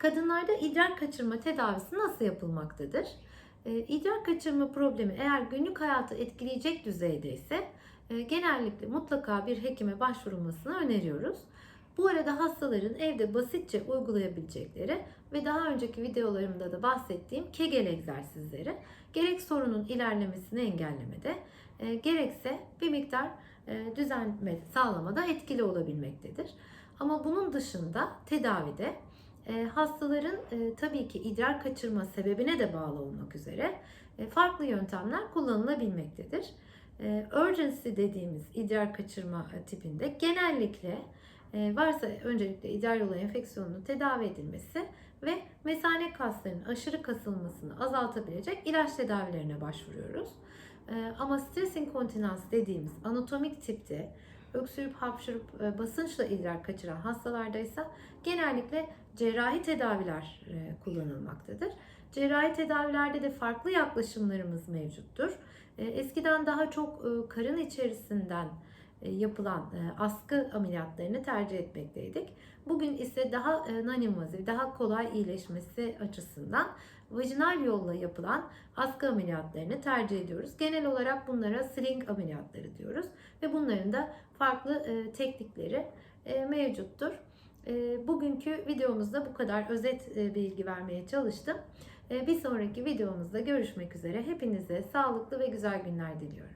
Kadınlarda idrar kaçırma tedavisi nasıl yapılmaktadır? E, kaçırma problemi eğer günlük hayatı etkileyecek düzeyde ise e, genellikle mutlaka bir hekime başvurulmasını öneriyoruz. Bu arada hastaların evde basitçe uygulayabilecekleri ve daha önceki videolarımda da bahsettiğim Kegel egzersizleri gerek sorunun ilerlemesini engellemede e, gerekse bir miktar e, düzenleme sağlamada etkili olabilmektedir. Ama bunun dışında tedavide e, hastaların e, tabii ki idrar kaçırma sebebine de bağlı olmak üzere e, farklı yöntemler kullanılabilmektedir. E, urgency dediğimiz idrar kaçırma tipinde genellikle varsa öncelikle idrar yolu enfeksiyonunun tedavi edilmesi ve mesane kaslarının aşırı kasılmasını azaltabilecek ilaç tedavilerine başvuruyoruz. Ama stres inkontinans dediğimiz anatomik tipte öksürüp hapşırıp e, basınçla idrar kaçıran hastalarda ise genellikle cerrahi tedaviler e, kullanılmaktadır. Cerrahi tedavilerde de farklı yaklaşımlarımız mevcuttur. E, Eskiden daha çok karın içerisinden yapılan e, askı ameliyatlarını tercih etmekteydik. Bugün ise daha e, non-invazif, daha kolay iyileşmesi açısından vajinal yolla yapılan askı ameliyatlarını tercih ediyoruz. Genel olarak bunlara sling ameliyatları diyoruz ve bunların da farklı e, teknikleri e, mevcuttur. E, Bugünkü videomuzda bu kadar özet e, bilgi vermeye çalıştım. E, Bir sonraki videomuzda görüşmek üzere. Hepinize sağlıklı ve güzel günler diliyorum.